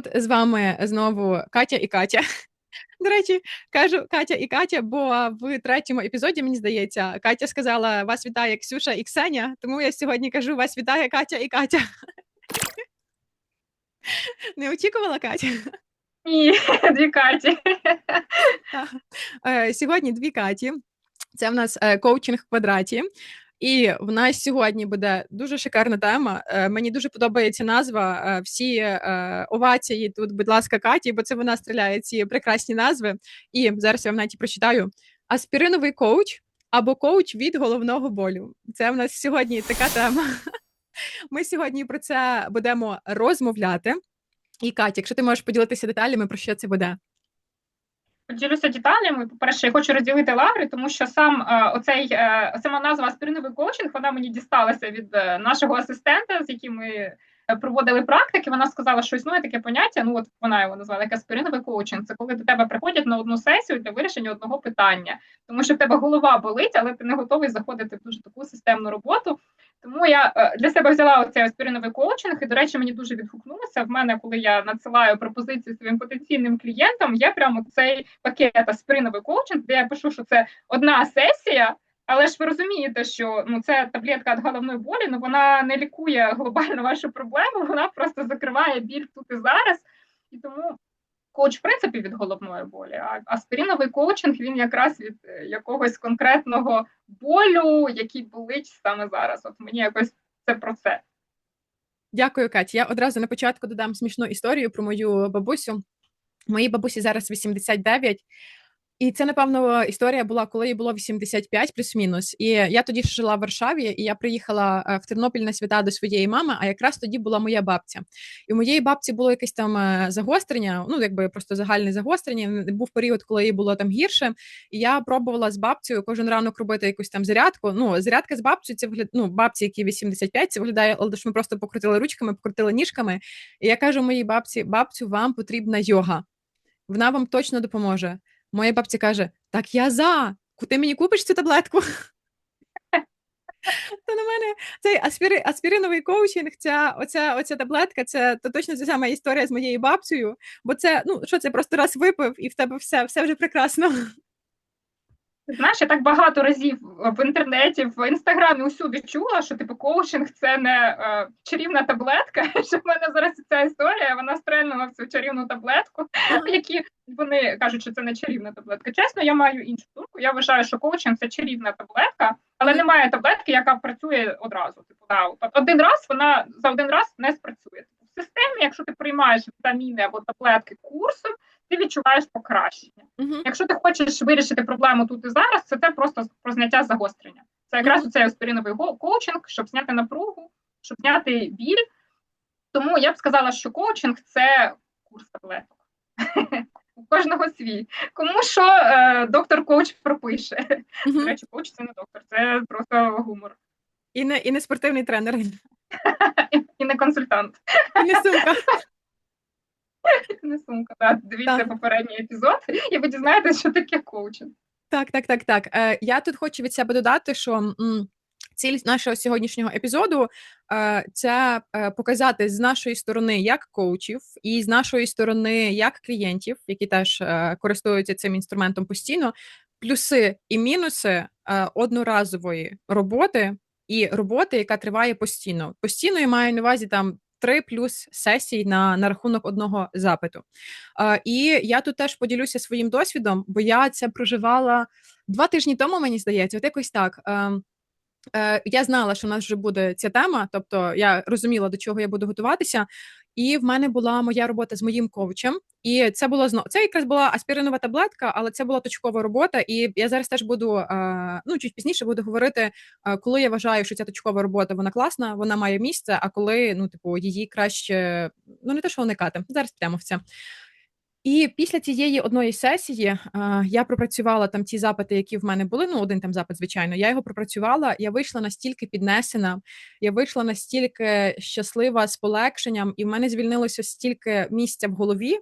тут з вами знову Катя і Катя. До речі, кажу Катя і Катя, бо в третьому епізоді, мені здається, Катя сказала: вас вітає Ксюша і Ксеня, тому я сьогодні кажу: вас вітає Катя і Катя. Не очікувала Катя? Ні, дві Каті. Е, Сьогодні дві Каті. Це в нас е, коучинг в квадраті. І в нас сьогодні буде дуже шикарна тема. Е, Мені дуже подобається назва. Е, Всі е, овації тут, будь ласка, Каті, бо це вона стріляє ці прекрасні назви. І зараз я вам навіть прочитаю: аспіриновий коуч або коуч від головного болю. Це в нас сьогодні така тема. Ми сьогодні про це будемо розмовляти. І Катя, якщо ти можеш поділитися деталями, про що це буде? Поділюся деталями. По-перше, я хочу розділити лаври, тому що сам е, оцей е, сама назва аспіриновий коучинг вона мені дісталася від е, нашого асистента, з яким ми проводили практики. Вона сказала, що існує таке поняття. Ну от вона його назвала як аспириновий коучинг. Це коли до тебе приходять на одну сесію для вирішення одного питання, тому що в тебе голова болить, але ти не готовий заходити в дуже таку системну роботу. Тому я е, для себе взяла оцей аспіриновий коучинг, і, до речі, мені дуже відгукнулося. В мене, коли я надсилаю пропозиції своїм потенційним клієнтам, є прямо цей пакет аспириновий коучинг, де я пишу, що це одна сесія. Але ж ви розумієте, що ну це таблетка від головної болі, ну вона не лікує глобально вашу проблему, вона просто закриває біль тут і зараз. І тому коуч, в принципі, від головної болі, а аспіріновий коучинг він якраз від е, якогось конкретного болю, який болить саме зараз. От мені якось це про це. Дякую, Катя. Я одразу на початку додам смішну історію про мою бабусю. Моїй бабусі зараз 89, і це, напевно, історія була, коли їй було 85 плюс-мінус. І я тоді ж жила в Варшаві, і я приїхала е, в Тернопіль на свята до своєї мами, а якраз тоді була моя бабця. І у моєї бабці було якесь там е, загострення, ну якби просто загальне загострення. Був період, коли їй було там гірше. І я пробувала з бабцею кожен ранок робити якусь там зарядку. Ну, зарядка з бабцею, це вигляд... ну, бабці, які 85, це виглядає, але що ми просто покрутили ручками, покрутили ніжками. І я кажу моїй бабці: бабцю, вам потрібна йога. Вона вам точно допоможе. Моя бабця каже: Так я за, ти мені купиш цю таблетку? То на мене цей аспіри, аспіриновий коучинг, ця оця, оця таблетка, це то точно ця сама історія з моєю бабцею, бо це, ну що це просто раз випив, і в тебе все, все вже прекрасно. Знаєш, я так багато разів в інтернеті, в інстаграмі усюди чула, що типу коучинг це не е, чарівна таблетка. Що в мене зараз ця історія, вона стрельнула в цю чарівну таблетку, які вони кажуть, що це не чарівна таблетка. Чесно, я маю іншу думку. Я вважаю, що коучинг це чарівна таблетка, але немає таблетки, яка працює одразу. Типу, да, один раз вона за один раз не спрацює. В системі, якщо ти приймаєш вітаміни або таблетки курсом, ти відчуваєш покращення. Uh-huh. Якщо ти хочеш вирішити проблему тут і зараз, це те просто про зняття загострення. Це якраз uh-huh. цей аспириновий коучинг, щоб зняти напругу, щоб зняти біль. Тому я б сказала, що коучинг це курс таблеток. У кожного свій. Кому що е, доктор коуч пропише. Uh-huh. До речі, коуч це не доктор, це просто гумор. І не і не спортивний тренер. І не консультант. І не сумка. Не сумка, так. Дивіться так. попередній епізод, і ви дізнаєтесь, що таке коучинг. Так, так, так, так. Е, Я тут хочу від себе додати, що м, ціль нашого сьогоднішнього епізоду е, це е, показати з нашої сторони як коучів, і з нашої сторони як клієнтів, які теж е, користуються цим інструментом постійно, плюси і мінуси е, одноразової роботи. І роботи, яка триває постійно. Постійно я маю на увазі там три плюс сесій на на рахунок одного запиту. Е, І я тут теж поділюся своїм досвідом, бо я це проживала два тижні тому, мені здається, от якось так. Е, Я знала, що в нас вже буде ця тема, тобто я розуміла, до чого я буду готуватися. І в мене була моя робота з моїм коучем, і це було знову це якраз була аспіринова таблетка, але це була точкова робота. І я зараз теж буду е, ну чуть пізніше буду говорити, е, коли я вважаю, що ця точкова робота вона класна, вона має місце. А коли ну, типу, її краще ну не те, що уникати. Зараз прямо в це. І після цієї одної сесії е, я пропрацювала там ті запити, які в мене були. Ну, один там запит, звичайно. Я його пропрацювала. Я вийшла настільки піднесена, я вийшла настільки щаслива з полегшенням, і в мене звільнилося стільки місця в голові.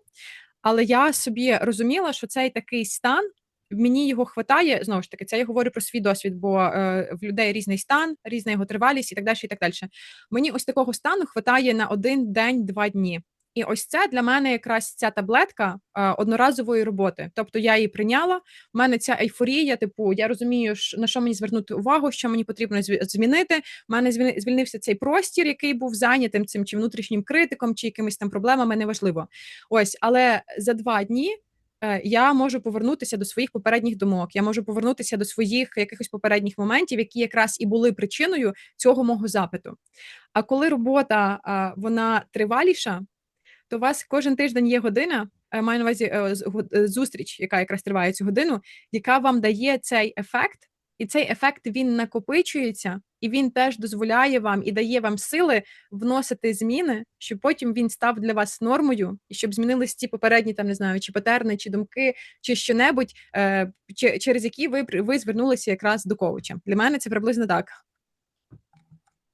Але я собі розуміла, що цей такий стан. Мені його хватає знову ж таки. Це я говорю про свій досвід, бо е, в людей різний стан, різна його тривалість і так далі. і так далі. Мені ось такого стану хватає на один день, два дні. І ось це для мене якраз ця таблетка а, одноразової роботи. Тобто я її прийняла. У мене ця ейфорія, типу, я розумію, на що мені звернути увагу, що мені потрібно змінити. У мене звільнився цей простір, який був зайнятим цим чи внутрішнім критиком, чи якимись там проблемами, неважливо. Ось, але за два дні. Е, я можу повернутися до своїх попередніх думок, я можу повернутися до своїх якихось попередніх моментів, які якраз і були причиною цього мого запиту. А коли робота вона триваліша, то у вас кожен тиждень є година. Е, маю на увазі е, зустріч, яка якраз триває цю годину, яка вам дає цей ефект, і цей ефект він накопичується, і він теж дозволяє вам і дає вам сили вносити зміни, щоб потім він став для вас нормою, і щоб змінились ті попередні, там не знаю, чи патерни, чи думки, чи що-небудь, е, через які ви ви звернулися якраз до коуча. Для мене це приблизно так.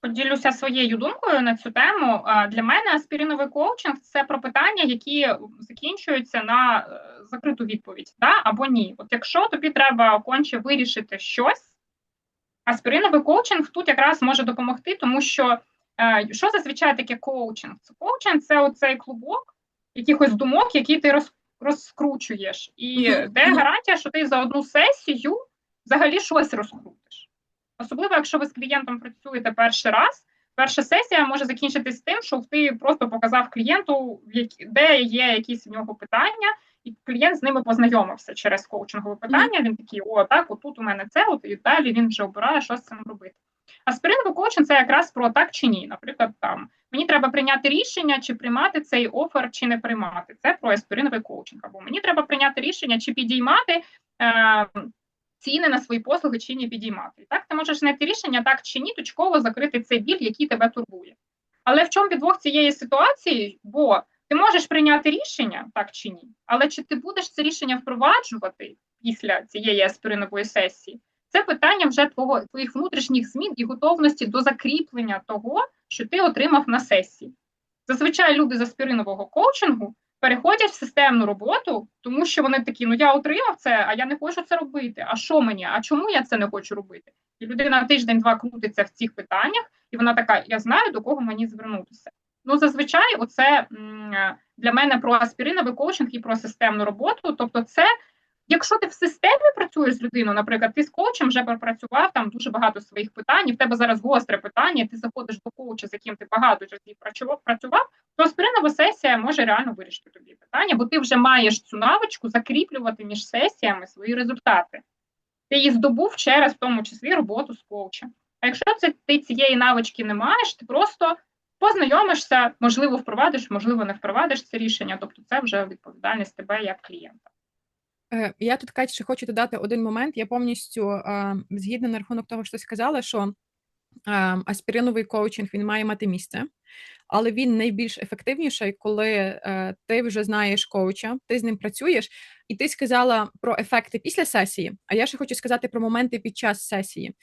Поділюся своєю думкою на цю тему. Для мене аспіриновий коучинг це про питання, які закінчуються на е, закриту відповідь, да? або ні. От якщо тобі треба конче вирішити щось, аспіриновий коучинг тут якраз може допомогти, тому що е, що зазвичай таке коучинг? Це коучинг це оцей клубок якихось думок, які ти роз, розкручуєш, і де гарантія, що ти за одну сесію взагалі щось розкрутиш. Особливо, якщо ви з клієнтом працюєте перший раз, перша сесія може закінчитись тим, що ти просто показав клієнту, де є якісь в нього питання, і клієнт з ними познайомився через коучингове питання. Він такий, о, так, отут у мене це, от і далі він вже обирає, що з цим робити. А Аспириновий коучинг це якраз про так чи ні. Наприклад, там мені треба прийняти рішення, чи приймати цей офер, чи не приймати. Це про аспириновий коучинг. Або мені треба прийняти рішення, чи підіймати. Е, ціни на свої послуги чи не підіймати. Так ти можеш знайти рішення так чи ні, точково закрити цей біль, який тебе турбує. Але в чому підвох цієї ситуації? Бо ти можеш прийняти рішення, так чи ні, але чи ти будеш це рішення впроваджувати після цієї аспиринової сесії? Це питання вже твого твоїх внутрішніх змін і готовності до закріплення того, що ти отримав на сесії. Зазвичай люди з аспиринового коучингу переходять в системну роботу, тому що вони такі: ну я отримав це, а я не хочу це робити. А що мені? А чому я це не хочу робити? І людина тиждень-два крутиться в цих питаннях, і вона така: я знаю, до кого мені звернутися. Ну, зазвичай, оце для мене про аспіриновий коучинг і про системну роботу. Тобто, це Якщо ти в системі працюєш з людиною, наприклад, ти з коучем вже пропрацював там дуже багато своїх питань, і в тебе зараз гостре питання, ти заходиш до коуча, з яким ти багато разів працював, то спринова сесія може реально вирішити тобі питання, бо ти вже маєш цю навичку закріплювати між сесіями свої результати. Ти її здобув через в тому числі роботу з коучем. А якщо це ти цієї навички не маєш, ти просто познайомишся, можливо, впровадиш, можливо, не впровадиш це рішення, тобто це вже відповідальність тебе як клієнта. Е, я тут Кать, ще хочу додати один момент. Я повністю е, згідна на рахунок того, що ти сказала, що е, аспіриновий коучинг він має мати місце, але він найбільш ефективніший, коли ти вже знаєш коуча, ти з ним працюєш, і ти сказала про ефекти після сесії. А я ще хочу сказати про моменти під час сесії.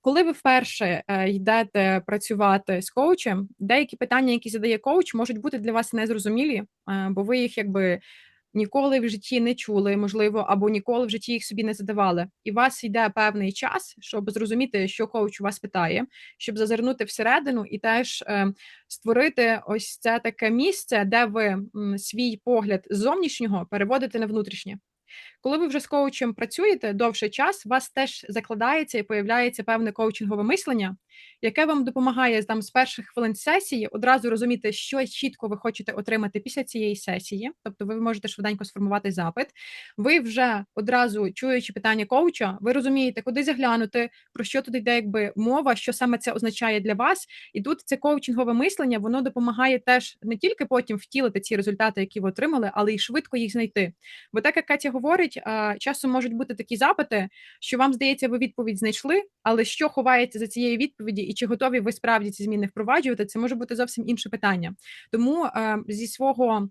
Коли ви вперше йдете працювати з коучем, деякі питання, які задає коуч, можуть бути для вас незрозумілі, бо ви їх якби ніколи в житті не чули, можливо, або ніколи в житті їх собі не задавали. І вас йде певний час, щоб зрозуміти, що коуч у вас питає, щоб зазирнути всередину і теж е, створити ось це таке місце, де ви м, свій погляд зовнішнього переводите на внутрішнє. Коли ви вже з коучем працюєте довший час, у вас теж закладається і появляється певне коучингове мислення, яке вам допомагає там з перших хвилин сесії одразу розуміти, що чітко ви хочете отримати після цієї сесії. Тобто, ви можете швиденько сформувати запит. Ви вже одразу чуючи питання коуча, ви розумієте, куди заглянути, про що тут йде якби мова, що саме це означає для вас. І тут це коучингове мислення, воно допомагає теж не тільки потім втілити ці результати, які ви отримали, але й швидко їх знайти. Бо так як Катя говорить, часом можуть бути такі запити, що вам здається, ви відповідь знайшли, але що ховається за цією відповіді, і чи готові ви справді ці зміни впроваджувати, це може бути зовсім інше питання. Тому зі свого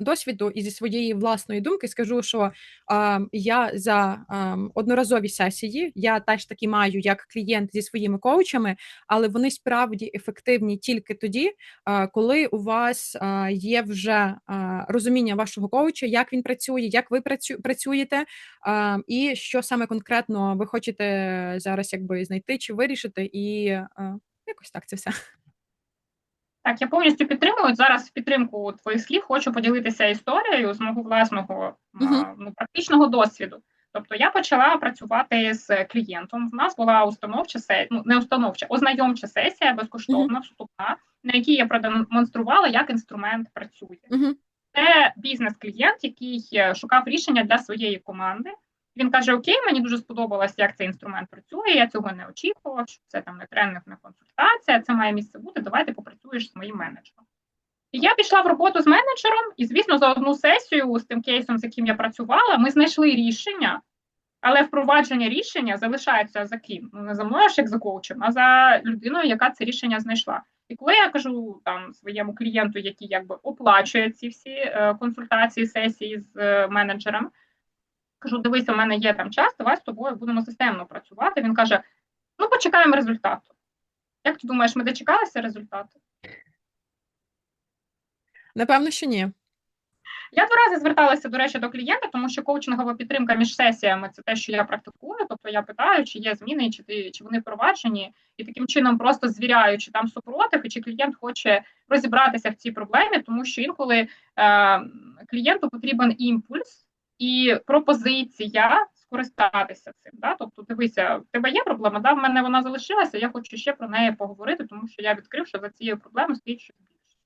досвіду і зі своєї власної думки скажу, що е, я за е, одноразові сесії я теж таки маю як клієнт зі своїми коучами, але вони справді ефективні тільки тоді, е, коли у вас е, є вже е, розуміння вашого коуча, як він працює, як ви працю, працюєте, е, і що саме конкретно ви хочете зараз якби знайти чи вирішити, і е, якось так це все. Так, я повністю підтримую. Зараз в підтримку твоїх слів хочу поділитися історією з мого власного uh-huh. ну, практичного досвіду. Тобто я почала працювати з клієнтом. В нас була установча сесія, ну не установча, ознайомча сесія безкоштовна, вступна, на якій я продемонструвала, як інструмент працює. Uh-huh. Це бізнес-клієнт, який е, шукав рішення для своєї команди. Він каже: Окей, мені дуже сподобалось, як цей інструмент працює. Я цього не очікував, що це там не тренинг, не консультація. Це має місце бути. Давайте попрацюєш з моїм менеджером. І я пішла в роботу з менеджером, і, звісно, за одну сесію з тим кейсом, з яким я працювала, ми знайшли рішення, але впровадження рішення залишається за ким? Ну не за мною ж як за коучем, а за людиною, яка це рішення знайшла. І коли я кажу там своєму клієнту, який якби оплачує ці всі е, консультації, сесії з е, менеджером, кажу: дивись, у мене є там час, давай з тобою будемо системно працювати. Він каже: Ну, почекаємо результату. Як ти думаєш, ми дочекалися результату? Напевно, що ні. Я два рази зверталася, до речі, до клієнта, тому що коучингова підтримка між сесіями це те, що я практикую. Тобто я питаю, чи є зміни, чи ти чи вони впроваджені, і таким чином просто звіряю, чи там супротив, і чи клієнт хоче розібратися в цій проблемі, тому що інколи е, клієнту потрібен імпульс і пропозиція скористатися цим. Да? Тобто, дивися, в тебе є проблема, да? в мене вона залишилася. Я хочу ще про неї поговорити, тому що я відкрив, що за цією проблемою стоїть щось більше.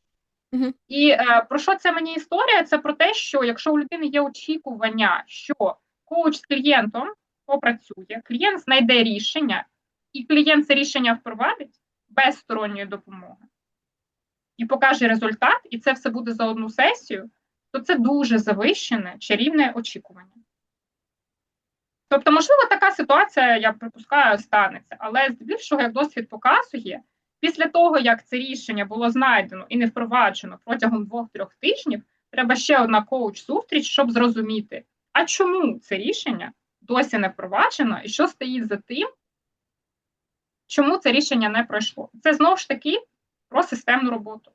Uh-huh. І е, про що це мені історія? Це про те, що якщо у людини є очікування, що коуч з клієнтом попрацює, клієнт знайде рішення, і клієнт це рішення впровадить без сторонньої допомоги і покаже результат, і це все буде за одну сесію, то це дуже завищене чарівне очікування. Тобто, можливо, така ситуація, я припускаю, станеться, але здебільшого, як досвід показує, після того, як це рішення було знайдено і не впроваджено протягом двох-трьох тижнів, треба ще одна коуч-зустріч, щоб зрозуміти, а чому це рішення досі не впроваджено, і що стоїть за тим, чому це рішення не пройшло. Це знову ж таки про системну роботу.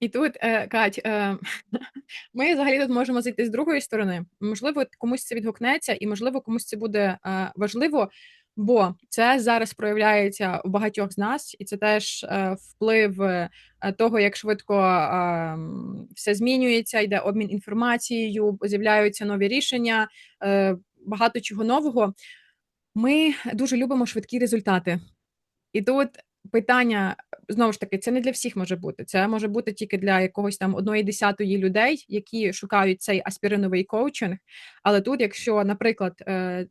І тут, е, Кать, е, ми взагалі тут можемо зайти з другої сторони. Можливо, комусь це відгукнеться, і можливо, комусь це буде е, важливо, бо це зараз проявляється у багатьох з нас, і це теж е, вплив е, того, як швидко е, все змінюється, йде обмін інформацією, з'являються нові рішення, е, багато чого нового. Ми дуже любимо швидкі результати. І тут питання знову ж таки, це не для всіх може бути. Це може бути тільки для якогось там одної десятої людей, які шукають цей аспіриновий коучинг. Але тут, якщо, наприклад, е,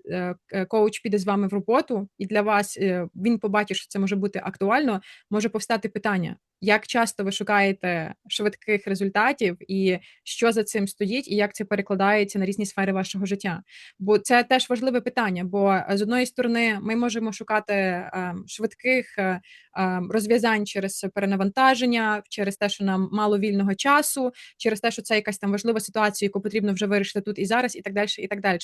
е, коуч піде з вами в роботу, і для вас е, він побачить, що це може бути актуально, може повстати питання: як часто ви шукаєте швидких результатів, і що за цим стоїть, і як це перекладається на різні сфери вашого життя? Бо це теж важливе питання. Бо з одної сторони ми можемо шукати е, швидких е, е, розв'язань через перенавантаження, через те, що нам мало вільного часу, через те, що це якась там важлива ситуація, яку потрібно вже вирішити тут і зараз, і так далі, і так далі.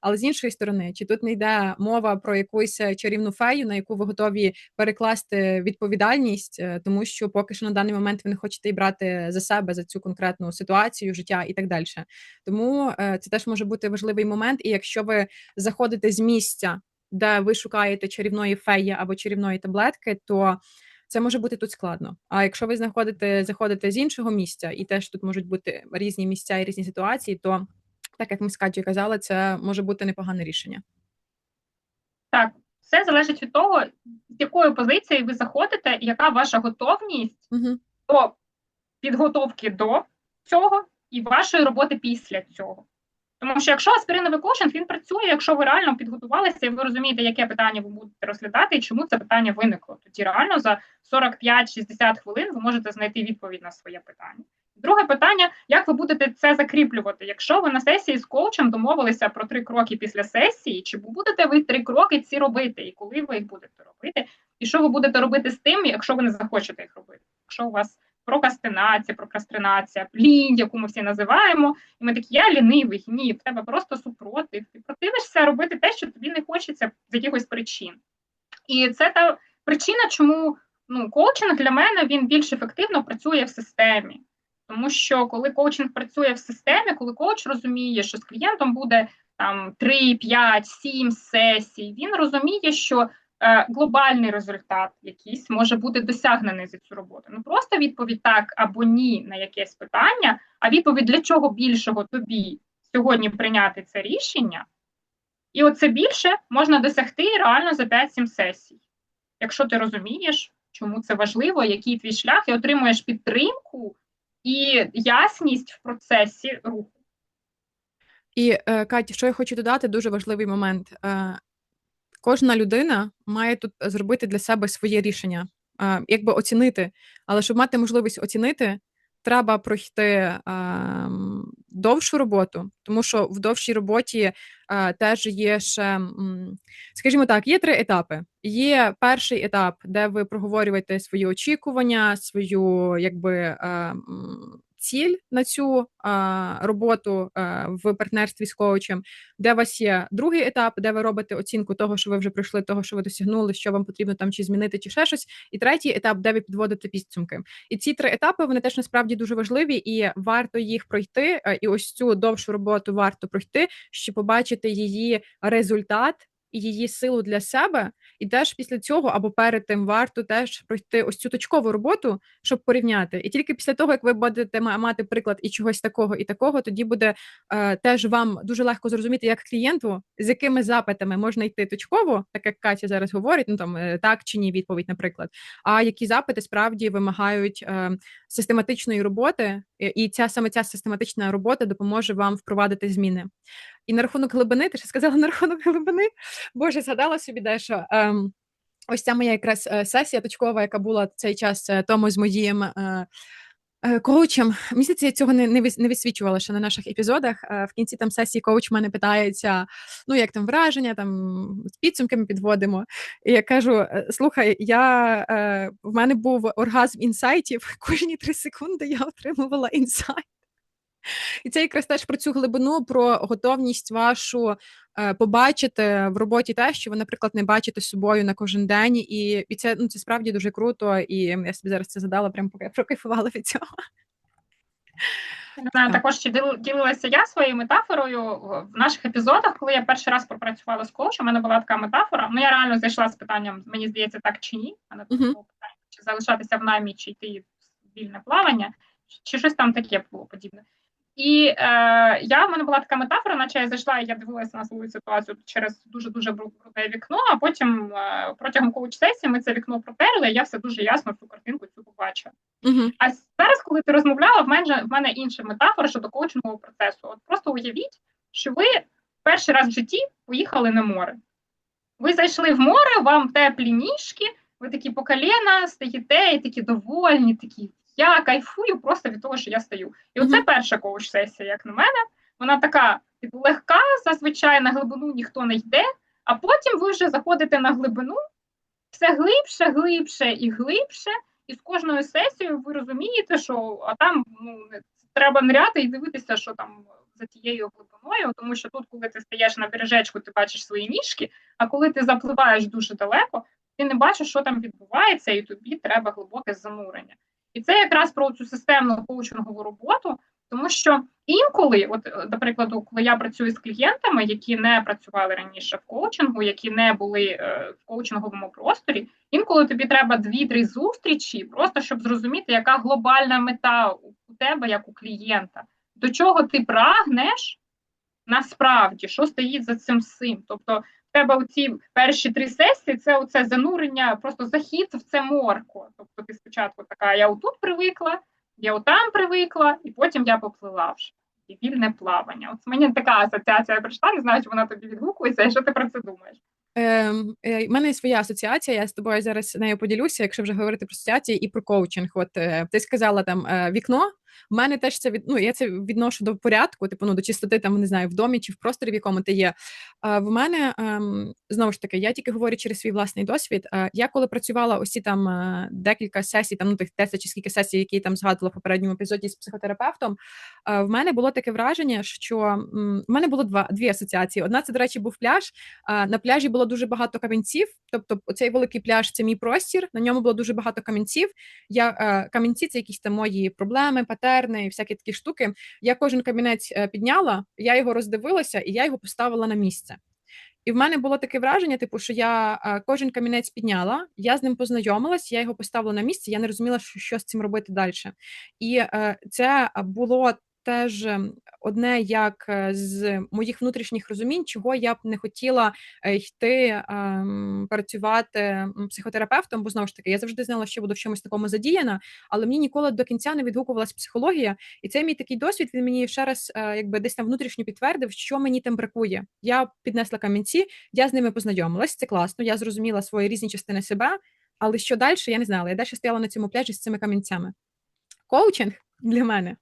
Але з іншої сторони, чи тут не йде мова про якусь чарівну фею, на яку ви готові перекласти відповідальність, тому що поки що на даний момент ви не хочете і брати за себе за цю конкретну ситуацію, життя і так далі. Тому е, це теж може бути важливий момент. І якщо ви заходите з місця, де ви шукаєте чарівної феї або чарівної таблетки, то це може бути тут складно. А якщо ви знаходите, заходите з іншого місця, і теж тут можуть бути різні місця і різні ситуації, то так як ми з Катю казали, це може бути непогане рішення. Так, все залежить від того, з якої позиції ви заходите, і яка ваша готовність угу. до підготовки до цього і вашої роботи після цього. Тому що якщо аспіриновий коучинг, він працює, якщо ви реально підготувалися і ви розумієте, яке питання ви будете розглядати і чому це питання виникло. Тоді реально за 45-60 хвилин ви можете знайти відповідь на своє питання. Друге питання: як ви будете це закріплювати? Якщо ви на сесії з коучем домовилися про три кроки після сесії, чи будете ви три кроки ці робити, і коли ви їх будете робити? І що ви будете робити з тим, якщо ви не захочете їх робити? Якщо у вас прокастинація, прокрастинація, лінь, яку ми всі називаємо, і ми такі, я лінивий, ні, в тебе просто супротив. Ти противишся робити те, що тобі не хочеться з якихось причин. І це та причина, чому ну, коучинг для мене він більш ефективно працює в системі. Тому що коли коучинг працює в системі, коли коуч розуміє, що з клієнтом буде там 3, 5, 7 сесій, він розуміє, що глобальний результат, якийсь може бути досягнений за цю роботу. Не просто відповідь так або ні на якесь питання, а відповідь для чого більшого тобі сьогодні прийняти це рішення. І оце більше можна досягти реально за 5-7 сесій. Якщо ти розумієш, чому це важливо, який твій шлях, і отримуєш підтримку і ясність в процесі руху. І е, Катя, що я хочу додати, дуже важливий момент. Кожна людина має тут зробити для себе своє рішення, якби оцінити. Але щоб мати можливість оцінити, треба пройти довшу роботу, тому що в довшій роботі теж є ще, скажімо так, є три етапи. Є перший етап, де ви проговорюєте свої очікування, свою якби ціль на цю а, роботу а, в партнерстві з коучем, де у вас є другий етап, де ви робите оцінку того, що ви вже пройшли, того, що ви досягнули, що вам потрібно там чи змінити, чи ще щось. І третій етап, де ви підводите підсумки. І ці три етапи вони теж насправді дуже важливі, і варто їх пройти. І ось цю довшу роботу варто пройти, щоб побачити її результат її силу для себе, і теж після цього або перед тим варто теж пройти ось цю точкову роботу, щоб порівняти. І тільки після того, як ви будете мати приклад і чогось такого, і такого, тоді буде е, теж вам дуже легко зрозуміти, як клієнту, з якими запитами можна йти точково, так як Катя зараз говорить, ну там е, так чи ні, відповідь, наприклад. А які запити справді вимагають е, систематичної роботи, і ця саме ця систематична робота допоможе вам впровадити зміни. І на рахунок глибини, ти ще сказала на рахунок глибини. Боже, згадала собі дещо. Ем, Ось ця моя якраз е, сесія точкова, яка була цей час е, тому з моїм е, коучем. Мені я цього не не, не висвічувала ще на наших епізодах. Е, в кінці там сесії коуч мене питається: ну як там враження, там з підсумками підводимо. І я кажу: «Е, слухай, я е, в мене був оргазм інсайтів. Кожні три секунди я отримувала інсайт. І це якраз теж про цю глибину, про готовність вашу е, побачити в роботі те, що ви, наприклад, не бачите собою на кожен день, і і це ну це справді дуже круто. І я собі зараз це задала, прям поки я прокайфувала від цього. Не знаю, також чи ділилася я своєю метафорою в наших епізодах, коли я перший раз пропрацювала з коучем, у мене була така метафора. Ну я реально зайшла з питанням, мені здається, так чи ні. А не uh-huh. питання, чи залишатися в намі, чи йти в вільне плавання, чи щось там таке було подібне. І е, я в мене була така метафора, наче я зайшла, і я дивилася на свою ситуацію через дуже дуже бруде вікно. А потім е, протягом коуч-сесії ми це вікно протерли. і Я все дуже ясно цю картинку цю побачила. Uh-huh. А зараз, коли ти розмовляла, в мене в мене інша метафора щодо коучингового процесу. От просто уявіть, що ви перший раз в житті поїхали на море. Ви зайшли в море, вам теплі ніжки, ви такі по коліна стоїте і такі довольні, такі я кайфую просто від того, що я стою. І оце перша коуч-сесія, як на мене. Вона така типу, легка, зазвичай на глибину ніхто не йде, а потім ви вже заходите на глибину, все глибше, глибше і глибше. І з кожною сесією ви розумієте, що а там ну, треба ныряти і дивитися, що там за тією глибиною, тому що тут, коли ти стаєш на бережечку, ти бачиш свої ніжки, а коли ти запливаєш дуже далеко, ти не бачиш, що там відбувається, і тобі треба глибоке занурення. І це якраз про цю системну коучингову роботу, тому що інколи, от, до прикладу, коли я працюю з клієнтами, які не працювали раніше в коучингу, які не були е, в коучинговому просторі, інколи тобі треба дві-три зустрічі, просто щоб зрозуміти, яка глобальна мета у тебе, як у клієнта, до чого ти прагнеш насправді, що стоїть за цим всім. Тобто тебе оці перші три сесії це оце занурення, просто захід в це морко. Тобто ти спочатку така, я отут привикла, я отам привикла, і потім я поплила вже. І вільне плавання. От мені така асоціація прийшла, не знаю, чи вона тобі відгукується, і що ти про це думаєш? Ем, е, У мене є своя асоціація, я з тобою зараз нею поділюся, якщо вже говорити про асоціації і про коучинг. От е, ти сказала там е, вікно, в мене теж це від ну, я це відношу до порядку, типу ну до чистоти там не знаю в домі чи в просторі, в якому ти є. А в мене ем, знову ж таки, я тільки говорю через свій власний досвід. А, я коли працювала усі там декілька сесій, там ну тих 10 чи скільки сесій, які там згадувала в попередньому епізоді з психотерапевтом. А, в мене було таке враження, що м, в мене було два дві асоціації. Одна це, до речі, був пляж. А, на пляжі було дуже багато камінців. Тобто, цей великий пляж це мій простір. На ньому було дуже багато камінців. Я камінці це якісь там мої проблеми, паттерни, патерни і всякі такі штуки. Я кожен камінець е, підняла, я його роздивилася і я його поставила на місце. І в мене було таке враження, типу, що я е, кожен камінець підняла, я з ним познайомилась, я його поставила на місце, я не розуміла, що, що з цим робити далі. І е, це було теж ем, одне як е, з моїх внутрішніх розумінь, чого я б не хотіла е, йти ем, працювати психотерапевтом, бо знову ж таки я завжди знала, що буду в чомусь такому задіяна, але мені ніколи до кінця не відгукувалась психологія, і цей мій такий досвід він мені ще раз, е, якби десь там внутрішньо підтвердив, що мені там бракує. Я піднесла камінці, я з ними познайомилась. Це класно. Я зрозуміла свої різні частини себе. Але що далі, я не знала. Я далі стояла на цьому пляжі з цими камінцями. Коучинг для мене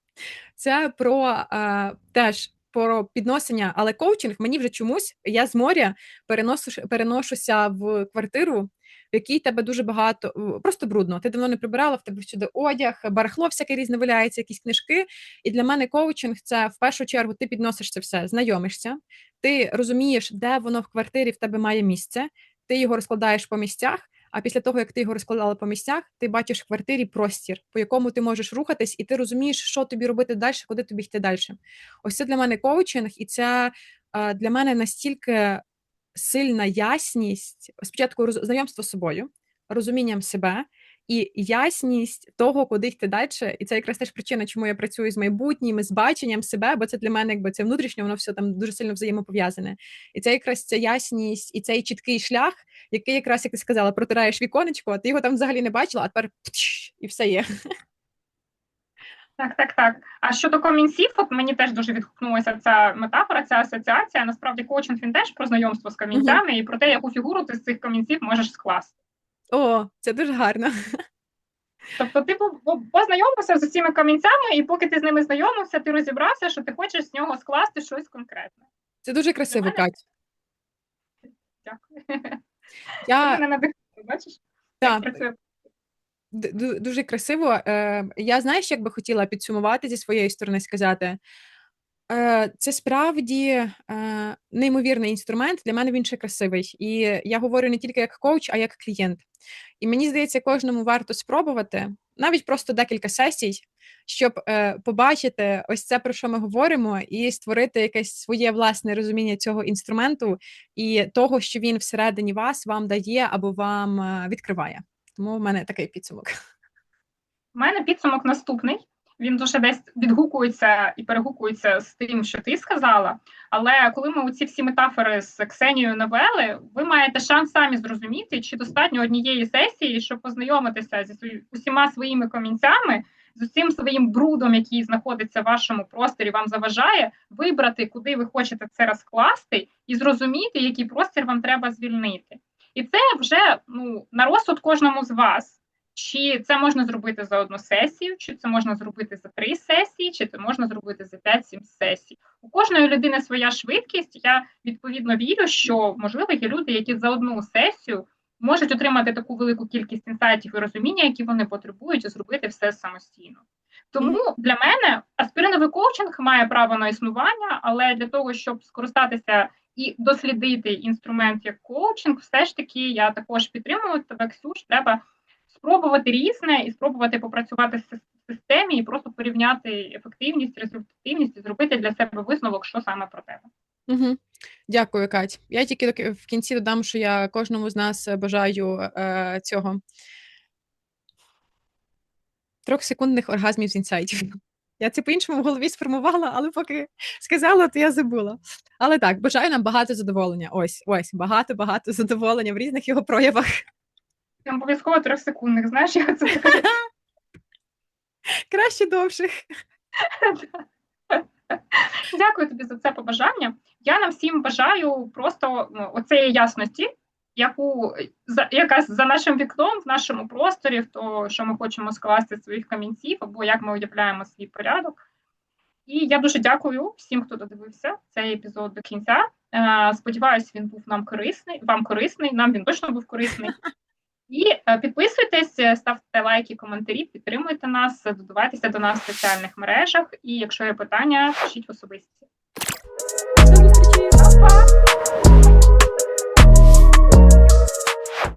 це про е, теж про підносення, але коучинг мені вже чомусь я з моря переношу, переношуся в квартиру, в якій тебе дуже багато, просто брудно. Ти давно не прибирала, в тебе всюди одяг, барахло всяке різне виляється, якісь книжки. І для мене коучинг це в першу чергу ти підносиш це все, знайомишся, ти розумієш, де воно в квартирі в тебе має місце, ти його розкладаєш по місцях. А після того, як ти його розкладала по місцях, ти бачиш в квартирі простір, по якому ти можеш рухатись, і ти розумієш, що тобі робити далі, куди тобі йти далі. Ось це для мене коучинг, і це для мене настільки сильна ясність спочатку знайомство з собою, розумінням себе і ясність того, куди йти далі. І це якраз теж причина, чому я працюю з майбутнім, з баченням себе, бо це для мене, якби це внутрішньо, воно все там дуже сильно взаємопов'язане. І це якраз ця ясність і цей чіткий шлях, який якраз як ти сказала, протираєш віконечко, а ти його там взагалі не бачила, а тепер пш, і все є. Так, так, так. А щодо камінців, от мені теж дуже відгукнулася ця метафора, ця асоціація. Насправді, коучинг він теж про знайомство з камінцями uh-huh. і про те, яку фігуру ти з цих камінців можеш скласти. О, це дуже гарно. Тобто, ти познайомився з цими камінцями, і поки ти з ними знайомився, ти розібрався, що ти хочеш з нього скласти щось конкретне. Це дуже красиво. Кать. Дякую. Я... Ти мене надихнула, бачиш? Так. Дуже красиво. Е, я знаєш, як би хотіла підсумувати зі своєї сторони сказати. Е, це справді е, неймовірний інструмент. Для мене він ще красивий. І я говорю не тільки як коуч, а як клієнт. І мені здається, кожному варто спробувати навіть просто декілька сесій, щоб е, побачити ось це, про що ми говоримо, і створити якесь своє власне розуміння цього інструменту і того, що він всередині вас вам дає або вам відкриває. Тому в мене такий підсумок. У мене підсумок наступний він дуже десь відгукується і перегукується з тим, що ти сказала. Але коли ми ці всі метафори з Ксенією навели, ви маєте шанс самі зрозуміти, чи достатньо однієї сесії, щоб познайомитися зі усіма своїми комінцями, з усім своїм брудом, який знаходиться в вашому просторі, вам заважає вибрати, куди ви хочете це розкласти, і зрозуміти, який простір вам треба звільнити. І це вже ну на розсуд кожному з вас. Чи це можна зробити за одну сесію, чи це можна зробити за три сесії, чи це можна зробити за 5-7 сесій. У кожної людини своя швидкість. Я відповідно вірю, що можливо є люди, які за одну сесію можуть отримати таку велику кількість інсайтів і розуміння, які вони потребують, і зробити все самостійно. Тому для мене аспириновий коучинг має право на існування, але для того, щоб скористатися і дослідити інструмент як коучинг, все ж таки я також підтримую тебе, Ксюш, треба спробувати різне і спробувати попрацювати в системі і просто порівняти ефективність, результативність і зробити для себе висновок, що саме про тебе. Угу. Дякую, Кать. Я тільки в кінці додам, що я кожному з нас бажаю е, цього трьохсекундних оргазмів з інсайтів. Я це по-іншому в голові сформувала, але поки сказала, то я забула. Але так, бажаю нам багато задоволення. Ось, ось, багато-багато задоволення в різних його проявах. Обов'язково трьохсекундних, знаєш, я це Краще довших. Дякую тобі за це побажання. Я нам всім бажаю просто ну, оцеї ясності, яку за яка за нашим вікном, в нашому просторі, в то, що ми хочемо скласти своїх камінців, або як ми уявляємо свій порядок. І я дуже дякую всім, хто додивився цей епізод до кінця. Е, сподіваюсь, він був нам корисний, вам корисний. Нам він точно був корисний. І е, підписуйтесь, е, ставте лайки, коментарі, підтримуйте нас, додавайтеся до нас в соціальних мережах. І якщо є питання, пишіть особисті. Па-па!